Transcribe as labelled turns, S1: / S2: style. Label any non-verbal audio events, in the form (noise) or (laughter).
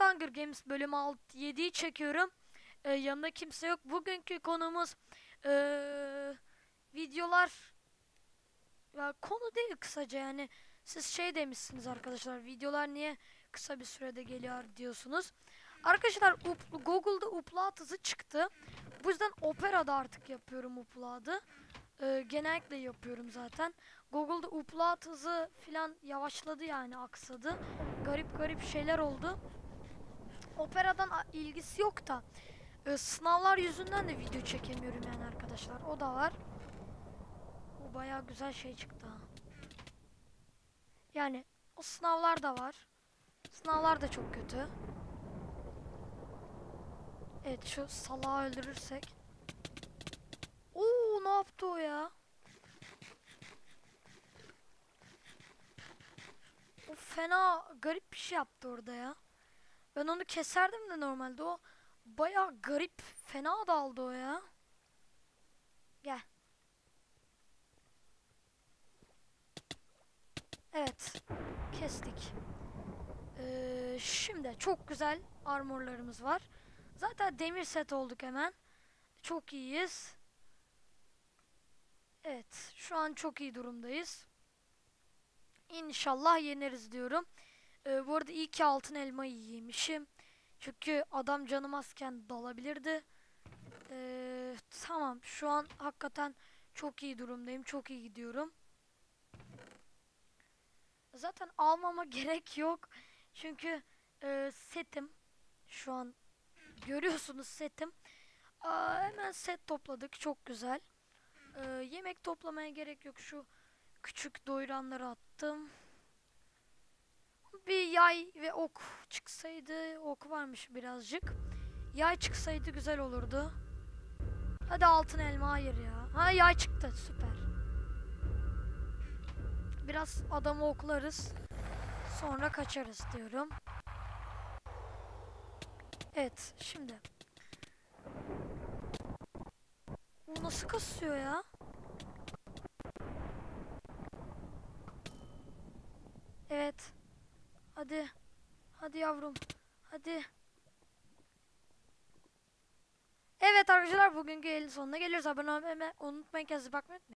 S1: Hunger Games bölümü 6 7'yi çekiyorum. Ee, yanında kimse yok. Bugünkü konumuz ee, videolar ya konu değil kısaca yani siz şey demişsiniz arkadaşlar videolar niye kısa bir sürede geliyor diyorsunuz. Arkadaşlar Google'da upload hızı çıktı. Bu yüzden Opera'da artık yapıyorum upload'ı. Ee, genellikle yapıyorum zaten. Google'da upload hızı filan yavaşladı yani aksadı. Garip garip şeyler oldu. Opera'dan ilgisi yok da e, sınavlar yüzünden de video çekemiyorum yani arkadaşlar. O da var. O bayağı güzel şey çıktı ha. Yani o sınavlar da var. Sınavlar da çok kötü. Evet şu salağı öldürürsek. Oo ne yaptı o ya? O fena garip bir şey yaptı orada ya. Ben onu keserdim de normalde o bayağı garip fena daldı o ya. Gel. Evet. Kestik. Ee, şimdi çok güzel armorlarımız var. Zaten demir set olduk hemen. Çok iyiyiz. Evet. Şu an çok iyi durumdayız. İnşallah yeneriz diyorum. Ee, bu arada iyi ki altın elmayı yemişim. Çünkü adam canım azken dalabilirdi. Ee, tamam şu an hakikaten çok iyi durumdayım. Çok iyi gidiyorum. Zaten almama (laughs) gerek yok. Çünkü e, setim şu an görüyorsunuz setim. Aa, hemen set topladık. Çok güzel. Ee, yemek toplamaya gerek yok. Şu küçük doyuranları attım. Bir yay ve ok çıksaydı. Ok varmış birazcık. Yay çıksaydı güzel olurdu. Hadi altın elma hayır ya. Ha yay çıktı süper. Biraz adamı oklarız. Sonra kaçarız diyorum. Evet şimdi. Bu nasıl kasıyor ya? Evet. Hadi. Hadi yavrum. Hadi. Evet arkadaşlar bugünkü yayının sonuna geliyoruz. Abone olmayı unutmayın. Kendinize bakmayı unutmayın.